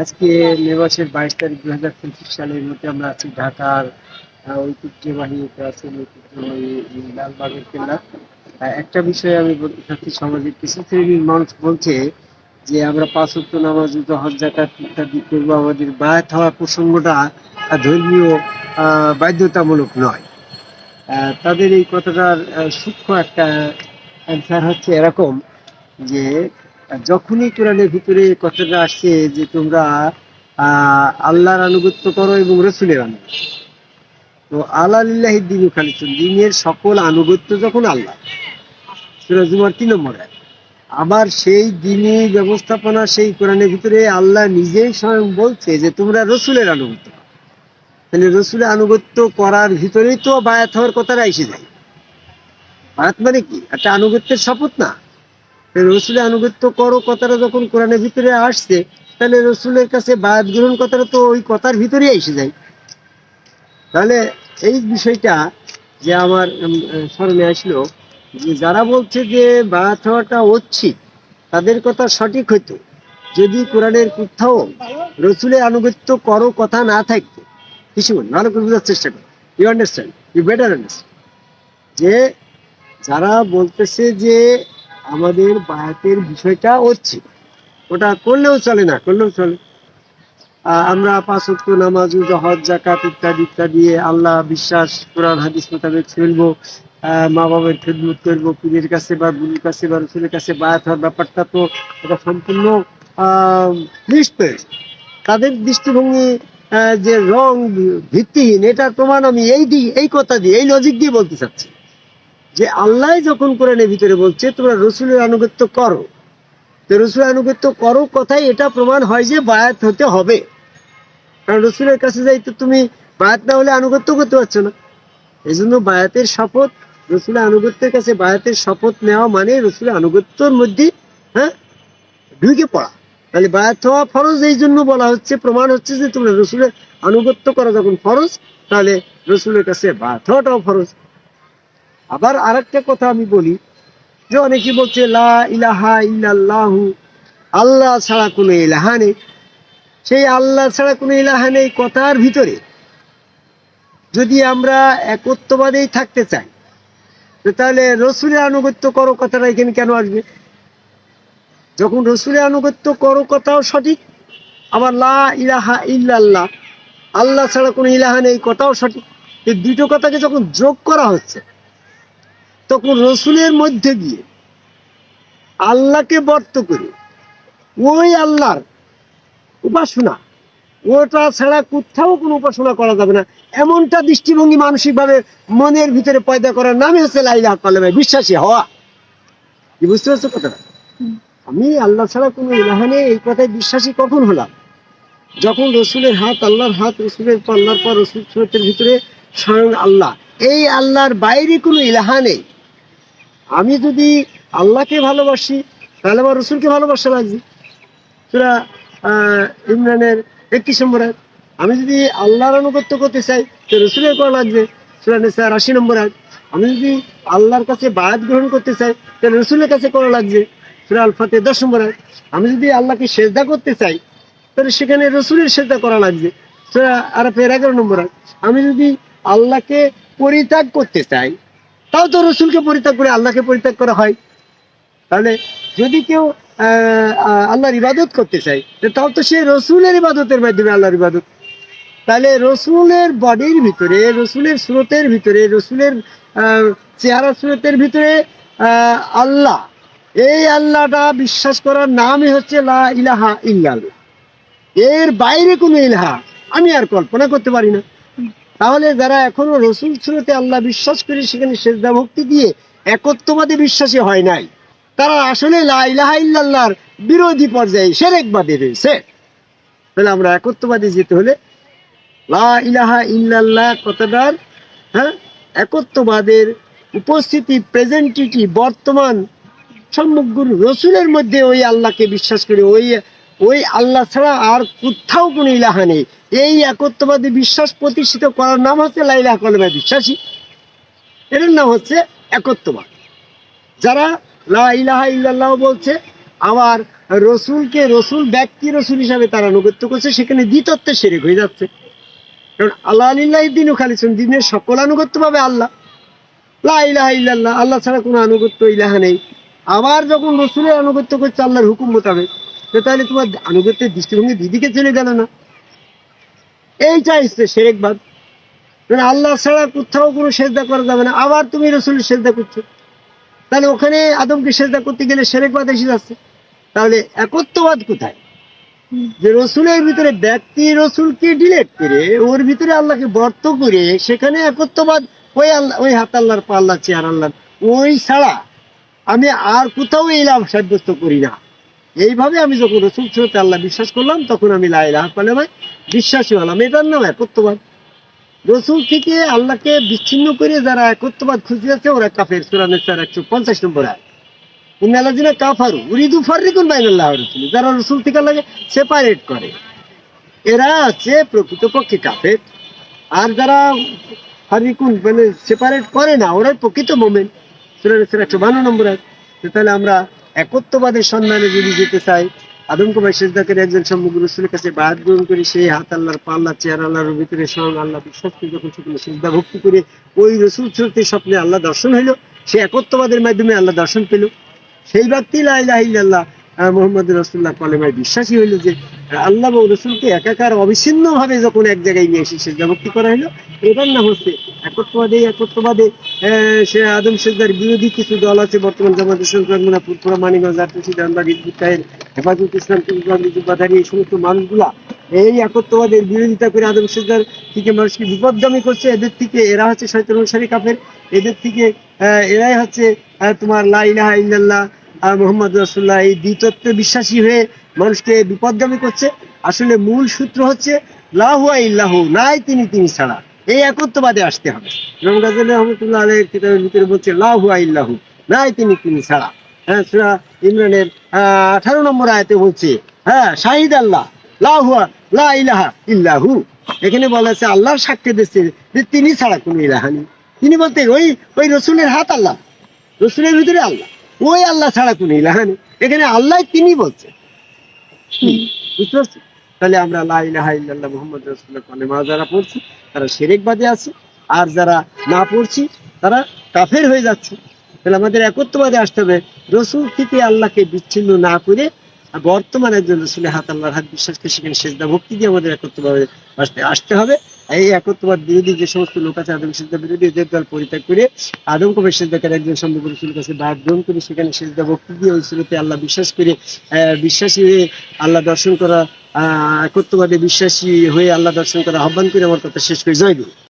আজকে মে মাসের বাইশ তারিখ দু হাজার পঁচিশ সালের মধ্যে আমরা আছি ঢাকার ঐতিহ্যবাহী প্রাচীন ঐতিহ্যবাহী লালবাগের কেল্লা। একটা বিষয়ে আমি বলতে চাচ্ছি সমাজের কিছু শ্রেণির মানুষ বলছে যে আমরা পাঁচ ওয়াক্ত নামাজ হজ জাকাত ইত্যাদি করব। আমাদের বায়াত হওয়ার প্রসঙ্গটা ধর্মীয় বাধ্যতামূলক নয়। তাদের এই কথাটার সূক্ষ্ম একটা অ্যান্সার হচ্ছে এরকম যে যখনই কোরআনের ভিতরে কথাটা আসছে যে তোমরা আল্লাহর আনুগত্য করো এবং রসুলের আনুগত্য তো আল্লাহ দিন খালিসুন, দিনের সকল আনুগত্য যখন আল্লাহ। সুরাজুমার তিন নম্বর। আবার সেই দিনই ব্যবস্থাপনা সেই কোরআনের ভিতরে আল্লাহ নিজেই স্বয়ং বলছে যে তোমরা রসুলের আনুগত্য। তাহলে রসুলের আনুগত্য করার ভিতরেই তো বায়াত হওয়ার কথাটা এসে যায়। বায়াত মানে কি? একটা আনুগত্যের শপথ না। রসুলের আনুগত্য করো কথাটা যখন কোরআনের ভিতরে আসছে, তাহলে রসুলের কাছে বায়াত গ্রহণ কথাটা তো ওই কথার ভিতরেই এসে যায়। তাহলে এই বিষয়টা যে আমার স্মরণে আসলো, যে যারা বলছে যে বায়াত হওয়াটা ঐচ্ছিক, তাদের কথা সঠিক হইতো। যদি কোরআনের কোথাও রসুলের আনুগত্য করো কথা না থাকতো, কিছু ভালো করে বোঝার চেষ্টা করো। You understand you better understand যে যারা বলতেছে যে আমাদের বায়াতের বিষয়টা হচ্ছে, ওটা করলেও চলে না, করলেও চলে। আমরা পাঁচ ওয়াক্ত নামাজ হজ জাকাত ইত্যাদি ইত্যাদি আল্লাহ বিশ্বাস, কোরআন, হাদিস মোতাবেক চলবো। মা বাবার খেদমত করব, পীরের কাছে বা গুরুর কাছে বা রসুলের কাছে বায়াত হওয়ার ব্যাপারটা তো এটা সম্পূর্ণ তাদের দৃষ্টিভঙ্গি যে রং ভিত্তিহীন এটার প্রমাণ আমি এই দিক এই কথা দিয়ে, এই লজিক দিয়ে বলতে চাচ্ছি। যে আল্লাহ যখন কোরআনের ভিতরে বলছে, তোমরা রসুলের আনুগত্য করো। তো রসুলের আনুগত্য করো কথাই এটা প্রমাণ হয় যে বায়াত হতে হবে। কারণ রসুলের কাছে যাই তো তুমি বায়াত না হলে আনুগত্য করতে পারছ না। এই জন্য বায়াতের শপথ, রসুলের আনুগত্যের কাছে বায়াতের শপথ নেওয়া মানে রসুলের আনুগত্যর মধ্যে হ্যাঁ ঢুকে পড়া। তাহলে বায়াত হওয়া ফরজ, এই জন্য বলা হচ্ছে, প্রমাণ হচ্ছে যে তোমরা রসুলের আনুগত্য করা যখন ফরজ, তাহলে রসুলের কাছে বায়াত হওয়াটাও ফরজ। আবার আরেকটা কথা আমি বলি, যে অনেকে বলছে, লা ইলাহা ইল্লাল্লাহু, আল্লাহ ছাড়া কোনো ইলাহা নেই। সেই আল্লাহ ছাড়া কোনো ইলাহা নেই কথার ভিতরে। যদি আমরা একত্ববাদেই থাকতে চাই তাহলে রসুলের আনুগত্য করো কথাটা এখানে কেন আসবে? যখন রসুলের আনুগত্য করো কথাও সঠিক, আবার লা ইলাহা ইল্লাল্লাহ, আল্লাহ ছাড়া কোনো ইলাহা নেই কথাও সঠিক। এই দুটো কথাকে যখন যোগ করা হচ্ছে তখন রসুলের মধ্যে গিয়ে আল্লাহকে বর্ত করে, ওই আল্লাহর উপাসনা, ওটা ছাড়া কোথাও কোনো উপাসনা করা যাবে না। এমনটা দৃষ্টিভঙ্গি মানসিকভাবে মনের ভিতরে পয়দা করার নামই হচ্ছে লাইলা কলমে বিশ্বাসী হওয়া। কি বুঝতে পারছ কথাটা? আমি আল্লাহ ছাড়া কোনো ইলাহা নেই, এই কথায় বিশ্বাসী কখন হলাম? যখন রসুলের হাত, আল্লাহর হাত, রসুলের পর আল্লাহর পর রসুল সুরতের ভিতরে স্বয়ং আল্লাহ। এই আল্লাহর বাইরে কোনো ইলাহা নেই। আমি যদি আল্লাহকে ভালোবাসি, তাহলে আমার রসুলকে ভালোবাসা লাগবে সুরা ইমরানের একত্রিশ নম্বর। আমি যদি আল্লাহর আনুগত্য করতে চাই, তো রসুলের করা লাগবে সুরা নেসার আশি নম্বর আয়াত। আমি যদি আল্লাহর কাছে বায়াত গ্রহণ করতে চাই, তাহলে রসুলের কাছে করা লাগবে সুরা আলফাতে দশ নম্বর আয়াত। আমি যদি আল্লাহকে সেজদা করতে চাই, তাহলে সেখানে রসুলের সেজদা করা লাগবে সুরা আরফের এগারো নম্বর আয়াত। আমি যদি আল্লাহকে পরিত্যাগ করতে চাই তাও তো রসুলকে পরিত্যাগ করে, আল্লাহকে পরিত্যাগ করা হয়। তাহলে যদি কেউ আল্লাহর ইবাদত করতে চায় তাও তো সে রসুলের ইবাদতের মাধ্যমে আল্লাহর ইবাদত। তাহলে রসুলের বডির ভিতরে, রসুলের স্রোতের ভিতরে, রসুলের চেহারা স্রোতের ভিতরে আল্লাহ, এই আল্লাহটা বিশ্বাস করার নামই হচ্ছে লা ইলাহা ইল্লাল্লাহ। এর বাইরে কোনো ইলাহা আমি আর কল্পনা করতে পারি না। তাহলে যারা এখনও রসুল সুরতে আল্লাহ বিশ্বাস করে সেখানে সেজদা ভক্তি দিয়ে একত্ববাদে বিশ্বাসী হয় নাই, তারা আসলে লা ইলাহা ইল্লাল্লাহর বিরোধী পর্যায়ে সেরেকবাদে রয়েছে। তাহলে আমরা একত্ববাদী যেতে হলে লা ইলাহা ইল্লাল্লাহ কথাটার হ্যাঁ একত্ববাদের উপস্থিতি প্রেজেন্টিটি বর্তমান সমগ্র রসুলের মধ্যে ওই আল্লাহকে বিশ্বাস করে, ওই ওই আল্লাহ ছাড়া আর কোথাও কোনো ইলাহা নেই। এই একত্ববাদী বিশ্বাস প্রতিষ্ঠিত করার নাম হচ্ছে লাইলাহ কলমা বিশ্বাসী। এটার নাম হচ্ছে একত্ববাদ। যারা লা ইলাহা ইল্লাল্লাহ বলছে, আবার রসুলকে রসুল, ব্যক্তি রসুল হিসাবে তারা আনুগত্য করছে, সেখানে দ্বিতত্বে সেরেক হয়ে যাচ্ছে। কারণ আল্লাহ আলিল্লাহ দিন খালিছেন দিনের সকল আনুগত্য পাবে আল্লাহ। লা ইলাহা ইল্লাল্লাহ, আল্লাহ ছাড়া কোনো আনুগত্য ইলাহা নেই। আবার যখন রসুলের আনুগত্য করছে, আল্লাহর হুকুম মোতাবেক তাহলে তোমার আনুগত্যের দৃষ্টিভঙ্গি দিদিকে চলে গেল না। এই চাইছে সেরেকবাদ মানে আল্লাহ ছাড়া কোথাও কোনো সেজদা করা যাবে না। আবার তুমি রসুলের সেজদা করছ। তাহলে ওখানে আদমকে সেজদা করতে গেলে সেরেকবাদ এসে যাচ্ছে। তাহলে একত্ববাদ কোথায়? যে রসুলের ভিতরে ব্যক্তি রসুলকে ডিলেট করে, ওর ভিতরে আল্লাহকে বর্ত করে, সেখানে একত্ববাদ ওই আল্লাহ, ওই হাত আল্লাহর পা আল্লাহ চেয়ার আল্লাহ ওই ছাড়া আমি আর কোথাও এই লাভ সাব্যস্ত করি না। এইভাবে আমি যখন রসুল সুরতে আল্লাহ বিশ্বাস করলাম, তখন আমি লাইলাহ পালে ভাই বিশ্বাসী হলাম। এটার নাম একত্ববাদ। রসুল থেকে আল্লাহকে বিচ্ছিন্ন করে যারা একত্ববাদ খুঁজে যাচ্ছে ওরা কাফের। সুরানের চার একশো পঞ্চাশ নম্বর আয় ইন্নালাজিনা কাফারু উরিদু ফারিকুন বাইনাল্লাহ রসুল যারা রসুল থেকে আল্লাহকে সেপারেট করে, এরা আছে প্রকৃতপক্ষে কাফের। আর যারা ফারিকুন মানে সেপারেট করে না, ওরাই প্রকৃত মোমেন্ট সুরানের একশো বান্ন নম্বর আয় তাহলে আমরা একত্ববাদের সন্ধানে যদি যেতে চাই আদম কুমার শেষ করে একজন সম্মুখ রসুলের কাছে বায়াত গ্রহণ করে সেই হাত আল্লাহর পাল্লা চেয়ার আল্লাহর ভিতরে, স্বয়ং আল্লাহ বিশ্বাস করে যখন সেখানে সেজদা ভক্তি করে ওই রসুল চলতে স্বপ্নে আল্লাহ দর্শন হইল, সে একত্ববাদের মাধ্যমে আল্লাহ দর্শন পেল। সেই ব্যক্তি লাইল্লাহ মোহাম্মদ রসুল্লাহ কলেমায় বিশ্বাসী হইল যে আল্লাহ এবং রসুলকে একাকার অবিচ্ছিন্ন ভাবে যখন এক জায়গায় নিয়ে এসে সেজদা ভক্তি করা হলো এটার নাম হচ্ছে একত্ববাদে আহ, সে আদম সেজদার বিরোধী কিছু দল আছে বর্তমান জামাত ইসলাম চরমুনা মানিগঞ্জ আরটিসি ডানবাগ হেফাজত ইসলাম কিংবাম জুব্বাধারী এই সমস্ত মানুষগুলা এই একত্ববাদের বিরোধিতা করে আদম সেজদার থেকে মানুষকে বিপদগামী করছে। এদের থেকে এরা হচ্ছে শয়তান অনুসারী কাফের। এদের থেকে এরাই হচ্ছে তোমার লা ইলাহা ইল্লাল্লাহ মোহাম্মদ রসুল্লাহ এই দ্বিতত্বে বিশ্বাসী হয়ে মানুষকে বিপদগামী করছে। আসলে মূল সূত্র হচ্ছে লাহুয়া ইল্লাহু, নাই তিনি তিনি ছাড়া। এই একত্ববাদে আসতে হবে। ইমাম গাজালি রহমতুল্লাহ আলের কিতাবের ভিতরে বলছে লাহুয়া ইল্লাহু, নাই তিনি তিনি ছাড়া। হ্যাঁ সুরা ইমরানের আঠারো নম্বর আয়তে বলছে হ্যাঁ শাহিদ আল্লাহ লাহুয়া লা ইলাহা ইল্লাহু। এখানে বলা আছে, আল্লাহর সাক্ষ্য দিচ্ছে যে তিনি ছাড়া কোনো ইলাহা নেই। তিনি বলতে ওই ওই রসুলের হাত আল্লাহ, রসুলের ভিতরে আল্লাহ। ওই আল্লাহ ছাড়া কোন ইলাহা নেই। এখানে আল্লাহ তিনি বলছে। বুঝতে পারছি? তাহলে আমরা লা ইলাহা ইল্লাল্লাহ মুহাম্মদ রাসূলুল্লাহ কালেমা যারা পড়ছি তারা শিরকবাদী আছে আর যারা না পড়ছি তারা কাফের হয়ে যাচ্ছে। তাহলে আমাদের একত্ববাদে আসতে হবে। রসুল থেকে আল্লাহকে বিচ্ছিন্ন না করে আর বর্তমান একজন রসুলের হাত আল্লাহর হাত বিশ্বাস করে সেখানে সেজদা ভক্তি দিয়ে আমাদের একত্রবাদে আসতে আসতে হবে। এই একত্রবাদ বিরোধী যে সমস্ত লোক আছে, আদম সেজদা বিরোধী, এদের দল পরিত্যাগ করে আদম কবে সেজদাকার একজন সম্ভব রসুলের কাছে বাদ গ্রহণ করে সেখানে সেজদা ভক্তি দিয়ে ওই সুরতে আল্লাহ বিশ্বাস করে বিশ্বাসী হয়ে আল্লাহ দর্শন করা একত্রবাদে বিশ্বাসী হয়ে আল্লাহ দর্শন করা আহ্বান করে আমার কথা শেষ করে জয় দিন।